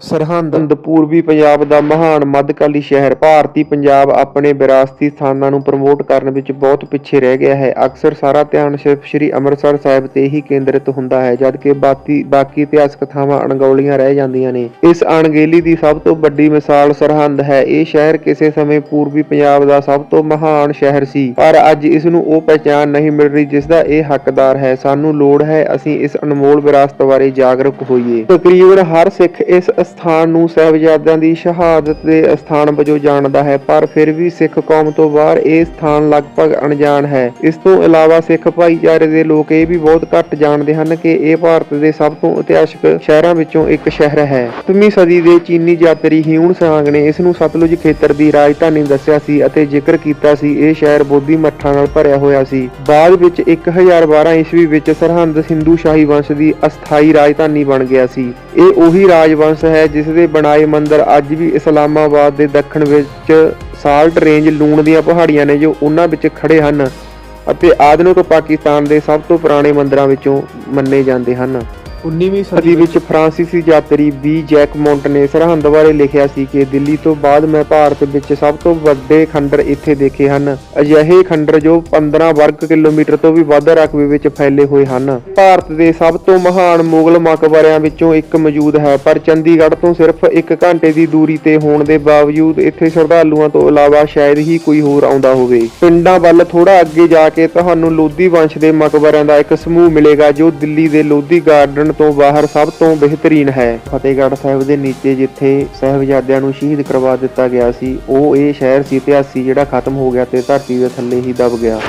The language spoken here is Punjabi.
ਸਰਹੰਦ। ਪੂਰਬੀ ਪੰਜਾਬ ਦਾ ਮਹਾਨ ਮੱਧਕਾਲੀ ਸ਼ਹਿਰ। ਭਾਰਤੀ ਪੰਜਾਬ ਆਪਣੇ ਵਿਰਾਸਤੀ ਸਥਾਨਾਂ ਨੂੰ ਪ੍ਰਮੋਟ ਕਰਨ ਵਿੱਚ ਬਹੁਤ ਪਿੱਛੇ ਰਹਿ ਗਿਆ ਹੈ। ਅਕਸਰ ਸਾਰਾ ਧਿਆਨ ਸਿਰਫ ਸ੍ਰੀ ਅੰਮ੍ਰਿਤਸਰ ਸਾਹਿਬ ਤੇ ਹੀ ਕੇਂਦਰਿਤ ਹੁੰਦਾ ਹੈ, ਜਦਕਿ ਬਾਕੀ ਬਾਕੀ ਇਤਿਹਾਸਕ ਥਾਵਾਂ ਅਣਗੌਲੀਆਂ ਰਹਿ ਜਾਂਦੀਆਂ ਨੇ। ਇਸ ਅਣਗਹਿਲੀ ਦੀ ਸਭ ਤੋਂ ਵੱਡੀ ਮਿਸਾਲ ਸਰਹੰਦ ਹੈ। ਇਹ ਸ਼ਹਿਰ ਕਿਸੇ ਸਮੇਂ ਪੂਰਬੀ ਪੰਜਾਬ ਦਾ ਸਭ ਤੋਂ ਮਹਾਨ ਸ਼ਹਿਰ ਸੀ। ਪਰ ਅੱਜ ਇਸ ਨੂੰ ਉਹ ਪਛਾਣ ਨਹੀਂ ਮਿਲ ਰਹੀ, ਜਿਸ ਦਾ ਇਹ ਹੱਕਦਾਰ ਹੈ। ਸਾਨੂੰ ਲੋੜ ਹੈ ਅਸੀਂ ਇਸ ਅਨਮੋਲ ਵਿਰਾਸਤ ਬਾਰੇ ਜਾਗਰੂਕ ਹੋਈਏ। ਤਕਰੀਬਨ ਹਰ ਸਿੱਖ ਇਸ ਸਥਾਨ ਨੂੰ ਸਹਿਬਜ਼ਾਦਿਆਂ ਦੀ ਸ਼ਹਾਦਤ ਦੇ ਸਥਾਨ ਵਜੋਂ ਜਾਣਦਾ ਹੈ, ਪਰ ਫਿਰ ਵੀ ਸਿੱਖ ਕੌਮ ਤੋਂ ਬਾਹਰ ਇਹ ਸਥਾਨ ਲਗਭਗ ਅਣਜਾਣ ਹੈ। ਇਸ ਤੋਂ ਇਲਾਵਾ ਸਿੱਖ ਭਾਈਚਾਰੇ ਦੇ ਲੋਕ ਇਹ ਵੀ ਬਹੁਤ ਘੱਟ ਜਾਣਦੇ ਹਨ ਕਿ ਇਹ ਭਾਰਤ ਦੇ ਸਭ ਤੋਂ ਇਤਿਹਾਸਕ ਸ਼ਹਿਰਾਂ ਵਿੱਚੋਂ ਇੱਕ ਸ਼ਹਿਰ ਹੈ। 8ਵੀਂ ਸਦੀ ਦੇ ਚੀਨੀ ਯਾਤਰੀ ਹਿਊਨ ਸਾਂਗ ਨੇ ਇਸ ਨੂੰ ਸਤਲੁਜ ਖੇਤਰ ਦੀ ਰਾਜਧਾਨੀ ਦੱਸਿਆ ਸੀ ਅਤੇ ਜ਼ਿਕਰ ਕੀਤਾ ਸੀ, ਇਹ ਸ਼ਹਿਰ ਬੋਧੀ ਮੱਠਾਂ ਨਾਲ ਭਰਿਆ ਹੋਇਆ ਸੀ। ਬਾਅਦ ਵਿੱਚ 1012 ਈਸਵੀ ਵਿੱਚ ਸਰਹੰਦ ਸਿੰਧੂ ਸ਼ਾਹੀ ਵੰਸ਼ ਦੀ ਅਸਥਾਈ ਰਾਜਧਾਨੀ ਬਣ ਗਿਆ ਸੀ। ਇਹ ਉਹੀ ਰਾਜਵੰਸ਼ ਹੈ ਜਿਸ ਦੇ ਬਣਾਏ ਮੰਦਰ ਅੱਜ ਵੀ ਇਸਲਾਮਾਬਾਦ ਦੇ ਦੱਖਣ ਵਿੱਚ ਸਾਲਟ ਰੇਂਜ ਲੂਣ ਦੀਆਂ ਪਹਾੜੀਆਂ ਨੇ ਜੋ ਉਹਨਾਂ ਵਿੱਚ ਖੜੇ ਹਨ ਅਤੇ ਆਧੁਨਿਕ ਪਾਕਿਸਤਾਨ ਦੇ ਸਭ ਤੋਂ ਪੁਰਾਣੇ ਮੰਦਰਾਂ ਵਿੱਚੋਂ ਮੰਨੇ ਜਾਂਦੇ ਹਨ। 19ਵੀਂ ਸਦੀ ਵਿੱਚ ਫਰਾਂਸੀਸੀ ਯਾਤਰੀ ਬੀ ਜੈਕ ਮੌਂਟ ਨੇ ਸਰਹੰਦ ਬਾਰੇ ਲਿਖਿਆ ਸੀ ਕਿ ਦਿੱਲੀ ਤੋਂ ਬਾਅਦ ਮੈਂ ਭਾਰਤ ਵਿੱਚ ਸਭ ਤੋਂ ਵੱਡੇ ਖੰਡਰ ਇੱਥੇ ਦੇਖੇ ਹਨ। ਅਜਿਹੇ ਖੰਡਰ ਜੋ 15 ਵਰਗ ਕਿਲੋਮੀਟਰ ਤੋਂ ਵੀ ਵੱਧ ਰਕਬੇ ਵਿੱਚ ਫੈਲੇ ਹੋਏ ਹਨ। ਭਾਰਤ ਦੇ ਸਭ ਤੋਂ ਮਹਾਨ ਮੁਗਲ ਮਕਬਰਿਆਂ ਵਿੱਚੋਂ ਇੱਕ ਮੌਜੂਦ ਹੈ ਪਰ ਚੰਡੀਗੜ੍ਹ ਤੋਂ ਸਿਰਫ 1 ਘੰਟੇ ਦੀ ਦੂਰੀ ਤੇ ਹੋਣ ਦੇ ਬਾਵਜੂਦ ਇੱਥੇ ਸ਼ਰਧਾਲੂਆਂ ਤੋਂ ਇਲਾਵਾ ਸ਼ਾਇਦ ਹੀ ਕੋਈ ਹੋਰ ਆਉਂਦਾ ਹੋਵੇ। ਪਿੰਡਾਂ ਵੱਲ ਥੋੜਾ ਅੱਗੇ ਜਾ ਕੇ ਤੁਹਾਨੂੰ ਲੋਧੀ ਵੰਸ਼ ਦੇ ਮਕਬਰਿਆਂ ਦਾ ਇੱਕ ਸਮੂਹ ਮਿਲੇਗਾ ਜੋ ਦਿੱਲੀ ਦੇ ਲੋਧੀ ਗਾਰਡਨ ਤੋਂ ਬਾਹਰ ਸਭ ਤੋਂ ਬਿਹਤਰੀਨ ਹੈ। ਫਤਿਹਗੜ੍ਹ ਸਾਹਿਬ ਦੇ ਨੀਚੇ ਜਿੱਥੇ ਸਹਿਬਜ਼ਾਦਿਆਂ ਨੂੰ ਸ਼ਹੀਦ ਕਰਵਾ ਦਿੱਤਾ ਗਿਆ ਸੀ, ਉਹ ਇਹ ਸ਼ਹਿਰ ਸੀ, ਇਤਿਹਾਸੀ ਜਿਹੜਾ ਖਤਮ ਹੋ ਗਿਆ ਤੇ ਧਰਤੀ ਦੇ ਥੱਲੇ ਹੀ ਦਬ ਗਿਆ।